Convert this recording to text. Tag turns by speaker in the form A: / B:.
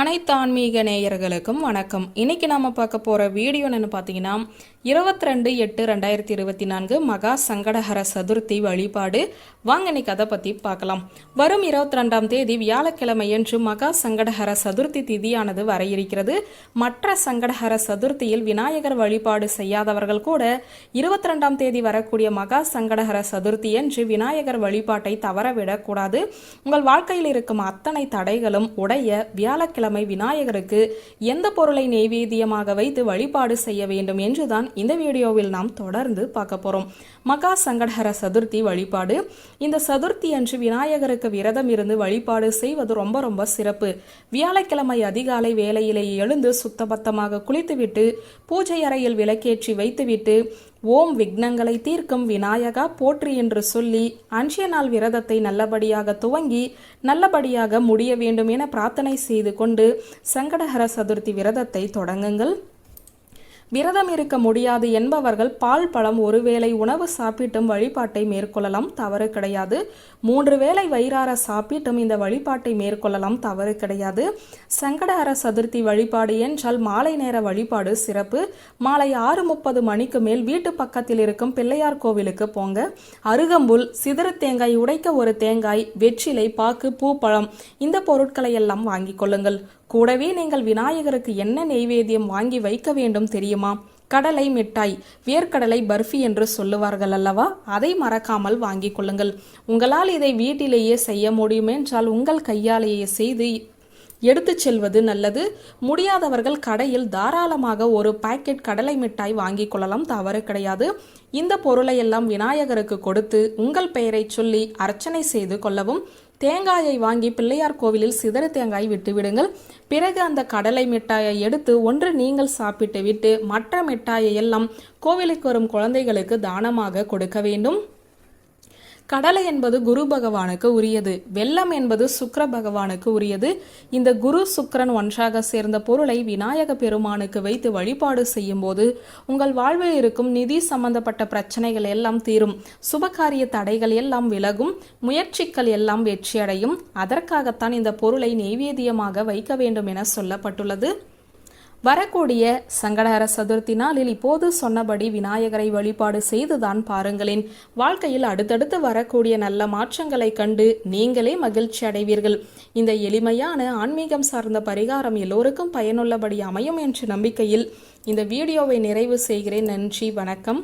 A: அனைத்து ஆன்மீக நேயர்களுக்கும் வணக்கம். இன்னைக்கு நாம பார்க்க போற வீடியோ என்னன்னு பார்த்தீங்கன்னா இருபத்தி ரெண்டு எட்டு ரெண்டாயிரத்தி இருபத்தி நான்கு மகா சங்கடஹர சதுர்த்தி வழிபாடு. வாங்க இன்னைக்கு அதை பத்தி பார்க்கலாம். வரும் இருபத்தி ரெண்டாம் தேதி வியாழக்கிழமையன்று மகா சங்கடஹர சதுர்த்தி திதியானது வர இருக்கிறது. மற்ற சங்கடஹர சதுர்த்தியில் விநாயகர் வழிபாடு செய்யாதவர்கள் கூட இருபத்தி ரெண்டாம் தேதி வரக்கூடிய மகா சங்கடஹர சதுர்த்தி என்று விநாயகர் வழிபாட்டை தவறவிடக்கூடாது உங்கள் வாழ்க்கையில் இருக்கும் அத்தனை தடைகளும் உடைய வியாழக்கிழமை விநாயகருக்கு எந்த பொருளை நெய்வேத்தியமாக வைத்து வழிபாடு செய்ய வேண்டும் என்றுதான் இந்த வீடியோவில் நாம் தொடர்ந்து பார்க்க போறோம். மகா சங்கடஹர சதுர்த்தி வழிபாடு. இந்த சதுர்த்தி அன்று விநாயகருக்கு விரதம் இருந்து வழிபாடு செய்வது ரொம்ப ரொம்ப சிறப்பு. வியாழக்கிழமை அதிகாலை வேலையிலே எழுந்து சுத்தபத்தமாக குளித்துவிட்டு பூஜை அறையில் விளக்கேற்றி வைத்துவிட்டு ஓம் விக்னங்களை தீர்க்கும் விநாயகா போற்றி என்று சொல்லி அன்றைய நாள் விரதத்தை நல்லபடியாக துவங்கி நல்லபடியாக முடிய வேண்டும் என பிரார்த்தனை செய்து கொண்டு சங்கடஹர சதுர்த்தி விரதத்தை தொடங்குங்கள். விரதம் இருக்க முடியாது என்பவர்கள் பால் பழம் ஒருவேளை உணவு சாப்பிட்டும் வழிபாட்டை மேற்கொள்ளலாம் தவறு கிடையாது. மூன்று வேளை வயிறார சாப்பிட்டும் இந்த வழிபாட்டை மேற்கொள்ளலாம் தவறு கிடையாது. சங்கடஹர சதுர்த்தி வழிபாடு என்றால் மாலை நேர வழிபாடு சிறப்பு. மாலை ஆறு முப்பது மணிக்கு மேல் வீட்டு பக்கத்தில் இருக்கும் பிள்ளையார் கோவிலுக்கு போங்க. அருகம்புல் சிதறு தேங்காய் உடைக்க ஒரு தேங்காய் வெற்றிலை பாக்கு பூப்பழம் இந்த பொருட்களை எல்லாம் வாங்கிக் கொள்ளுங்கள். கூடவே நீங்கள் விநாயகருக்கு என்ன நெய்வேத்தியம் வாங்கி வைக்க வேண்டும் தெரியுமா? கடலை மிட்டாய் வேர்க்கடலை பர்ஃபி என்று சொல்லுவார்கள் அல்லவா? அதை மறக்காமல் வாங்கிக் கொள்ளுங்கள். உங்களால் இதை வீட்டிலேயே செய்ய முடியுமென்றால் உங்கள் கையாலேயே செய்து எடுத்துச் செல்வது நல்லது. முடியாதவர்கள் கடையில் தாராளமாக ஒரு பாக்கெட் கடலை மிட்டாய் வாங்கிக் கொள்ளலாம் தவறு கிடையாது. இந்த பொருளை எல்லாம் விநாயகருக்கு கொடுத்து உங்கள் பெயரை சொல்லி அர்ச்சனை செய்து கொள்ளவும். தேங்காயை வாங்கி பிள்ளையார் கோவிலில் சிதறு தேங்காய் விட்டு விடுங்கள். பிறகு அந்த கடலை மிட்டாயை எடுத்து ஒன்று நீங்கள் சாப்பிட்டு விட்டு மற்ற மிட்டாயை எல்லாம் கோவிலுக்கு வரும் குழந்தைகளுக்கு தானமாக கொடுக்க வேண்டும். கடலை என்பது குரு பகவானுக்கு உரியது வெள்ளம் என்பது சுக்கர பகவானுக்கு உரியது. இந்த குரு சுக்கரன் ஒன்றாக சேர்ந்த பொருளை விநாயக பெருமானுக்கு வைத்து வழிபாடு செய்யும் போது உங்கள் வாழ்வில் இருக்கும் நிதி சம்பந்தப்பட்ட பிரச்சனைகள் எல்லாம் தீரும். சுபகாரிய தடைகள் எல்லாம் விலகும் முயற்சிகள் எல்லாம் வெற்றியடையும். அதற்காகத்தான் இந்த பொருளை நெய்வேதியமாக வைக்க வேண்டும் என சொல்லப்பட்டுள்ளது. வரக்கூடிய சங்கடகர சதுர்த்தி நாளில் இப்போது சொன்னபடி விநாயகரை வழிபாடு செய்துதான் பாருங்களேன். வாழ்க்கையில் அடுத்தடுத்து வரக்கூடிய நல்ல மாற்றங்களை கண்டு நீங்களே மகிழ்ச்சி அடைவீர்கள். இந்த எளிமையான ஆன்மீகம் சார்ந்த பரிகாரம் எல்லோருக்கும் பயனுள்ளபடி அமையும் என்ற நம்பிக்கையில் இந்த வீடியோவை நிறைவு செய்கிறேன். நன்றி வணக்கம்.